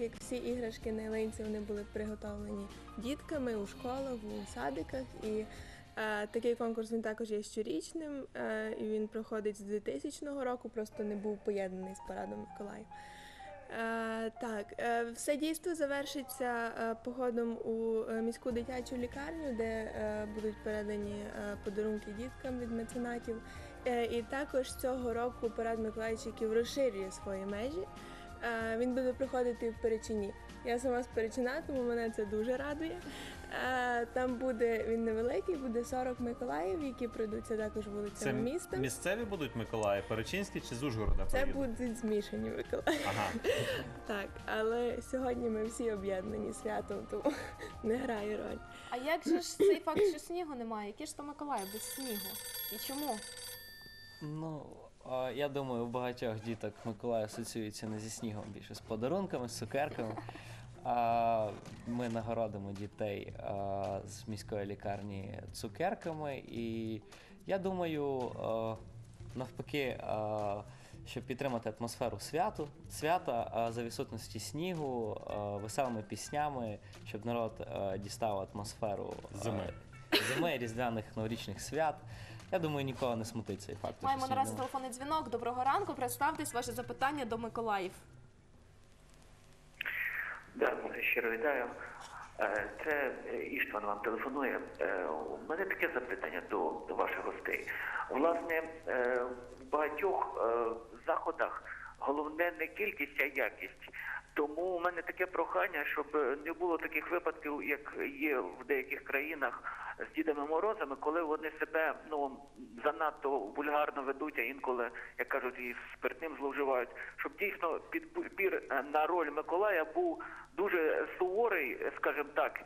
Як всі іграшки на ялинці були приготовлені дітками у школах, у садиках. І е, такий конкурс він також є щорічним. Е, і він проходить з 2000 року, просто не був поєднаний з парадом Миколаїв. Е, так, е, все дійство завершиться е, походом у е, міську дитячу лікарню, де е, будуть передані е, подарунки діткам від меценатів. Е, і також цього року парад Миколаївчиків розширює свої межі. Е, Він буде проходити в Перечині. Я сама з Перечина, тому мене це дуже радує. Е, Там буде він невеликий, буде 40 Миколаїв, які пройдуться також Це вулицями міста. місцеві будуть Миколаїв, Перечинські чи з Ужгорода? Це будуть змішані Миколаїв. Ага. Так, але сьогодні ми всі об'єднані святом, тому не грає роль. А як же ж цей факт, що снігу немає? Який ж то Миколаїв без снігу? І чому? Ну, я думаю, у багатьох діток Миколай асоціюється не зі снігом, більше з подарунками, з цукерками. Ми нагородимо дітей з міської лікарні цукерками. І я думаю, навпаки, щоб підтримати атмосферу святу, свята за відсутності снігу, веселими піснями, щоб народ дістав атмосферу Зими. зими, різдвяних новорічних свят. Я думаю, нікого не смутить цей факт. що Маємо наразі немає. телефонний дзвінок. Доброго ранку. Представтесь ваше запитання до Миколаїв. Да, щиро вітаю. Е, Це е, Іштван вам телефонує. Е, У мене таке запитання до, до ваших гостей. Власне, е, в багатьох е, заходах головне не кількість, а якість. Тому у мене таке прохання, щоб не було таких випадків, як є в деяких країнах з Дідами Морозами, коли вони себе ну занадто вульгарно ведуть, а інколи, як кажуть, і спиртним зловживають, щоб дійсно підбір е, на роль Миколая був дуже суворий, скажімо так,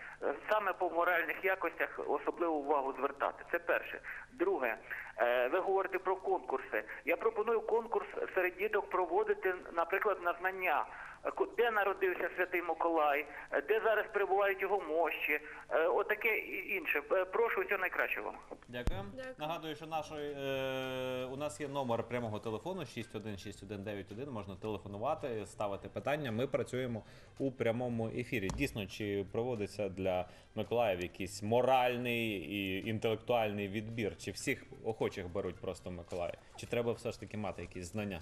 саме по моральних якостях особливу увагу звертати. Це перше. Друге, е, ви говорите про конкурси. Я пропоную конкурс серед діток проводити, наприклад, на знання. Е, Де народився Святий Миколай, е, де зараз перебувають його мощі, е, отаке і інше. Прошу всього найкращого. Дякую. Дякую. Нагадую, що нашої, е, у нас є номер прямого телефону 616191. Можна телефонувати, ставити питання. Ми працюємо у прямому ефірі. Дійсно, чи проводиться для Миколаїв якийсь моральний і інтелектуальний відбір? Чи всіх охочих беруть просто Миколаїв? Чи треба все ж таки мати якісь знання?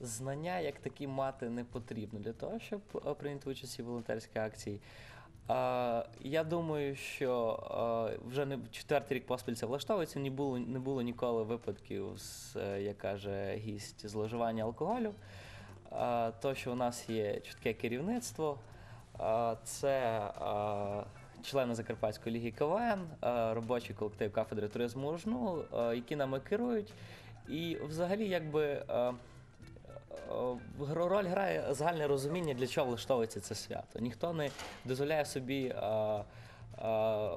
Знання як такі мати не потрібно для того, щоб е, прийняти участь у волонтерській акції. Я думаю, що е, вже не четвертий рік поспіль це влаштовується. Не було, не було ніколи випадків, з, е, як каже гість, зловживання алкоголю. То, що у нас є чітке керівництво, це члени Закарпатської ліги КВН, робочий колектив кафедри туризму УЖНУ, а, які нами керують. І взагалі, якби. Е, Роль грає загальне розуміння, для чого влаштовується це свято. Ніхто не дозволяє собі е, е,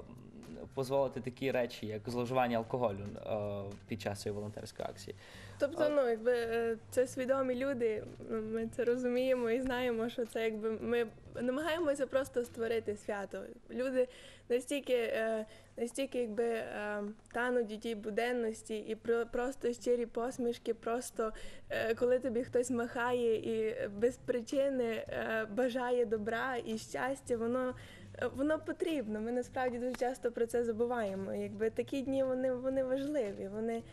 дозволити такі речі, як зловживання алкоголю е, під час цієї волонтерської акції. Тобто, ну якби е, це свідомі люди, ну, ми це розуміємо і знаємо, що це якби ми намагаємося просто створити свято. Люди настільки, е, настільки якби е, тануть у тій буденності, і про просто щирі посмішки, просто е, коли тобі хтось махає і без причини е, бажає добра і щастя, воно. Е, Воно потрібно. Ми насправді дуже часто про це забуваємо. Якби такі дні вони, вони важливі. Вони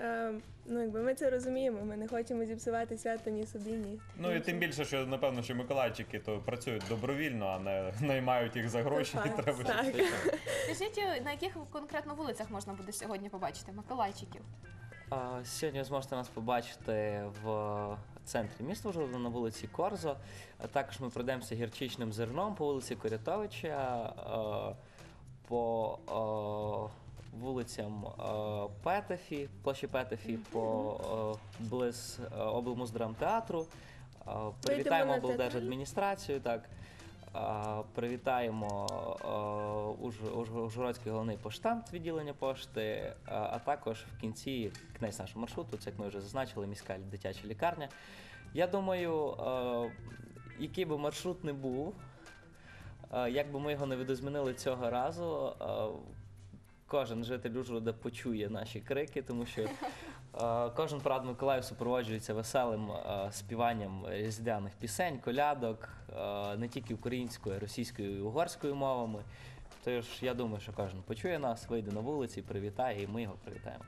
Е, ну, якби ми це розуміємо, ми не хочемо зіпсувати свято ні собі, ні. Ну і тим більше, що напевно, що Миколаївчики то працюють добровільно, а не наймають їх за гроші. І треба так. Скажіть, на яких конкретно вулицях можна буде сьогодні побачити Миколайчиків? А, Сьогодні ви зможете нас побачити в центрі міста Ужгорода на вулиці Корзо. Також ми пройдемося гірчичним зерном по вулиці Корятовича, е, по е, вулицям е, Петефі, площі Петефі, по близ облмуздрамтеатру. Е, Привітаємо облдержадміністрацію. Так. Привітаємо Уж- Уж- Ужгородський головний поштамт відділення пошти, а, також в кінці кінець нашого маршруту, це як ми вже зазначили, міська дитяча лікарня. Я думаю, який би маршрут не був, як би ми його не видозмінили цього разу, кожен житель Ужгорода почує наші крики, тому що Е, Кожен парад Миколаїв супроводжується веселим е, співанням різдвяних пісень, колядок, е, не тільки українською, а й російською і угорською мовами. Тож я думаю, що кожен почує нас, вийде на вулиці, привітає, і ми його привітаємо.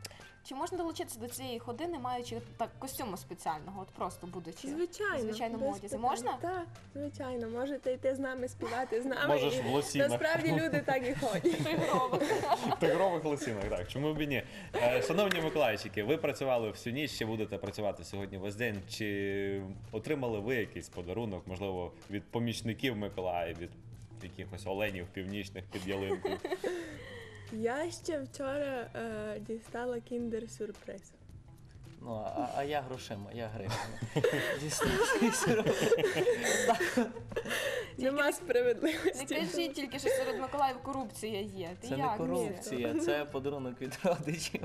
Чи можна долучитися до цієї ходи, не маючи так костюму спеціального, от просто будучи Звичайно, в звичайному без одязі? питань. Можна? Так, звичайно, можете йти з нами співати з нами. Можеш і в лосінах. Насправді люди так і ходять. Тигрових лосінок, так. Чому б і ні? Е, Шановні Миколаївчики, ви працювали всю ніч, ще будете працювати сьогодні весь день. Чи отримали ви якийсь подарунок, можливо, від помічників Миколая, від якихось оленів північних під ялинкою? Я ще вчора е, дістала кіндер-сюрприз. Ну, а, а я грошима, я гривнями. Дійсно. Нема Не справедливості. кажіть тільки, що серед Миколаїв корупція є. Ти Це не як? Корупція, це подарунок від родичів.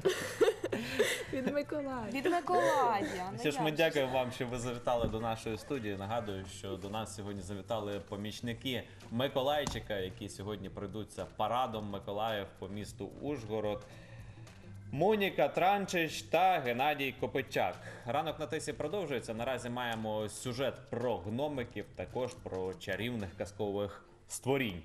Від Миколая. Від Миколая. ну Що ж, ми дякуємо вам, що ви завітали до нашої студії. Нагадую, що до нас сьогодні завітали помічники Миколайчика, які сьогодні пройдуться парадом Миколаїв по місту Ужгород. Моніка Транчич та Геннадій Копичак. Ранок на тисі продовжується. Наразі маємо сюжет про гномиків, також про чарівних казкових створінь.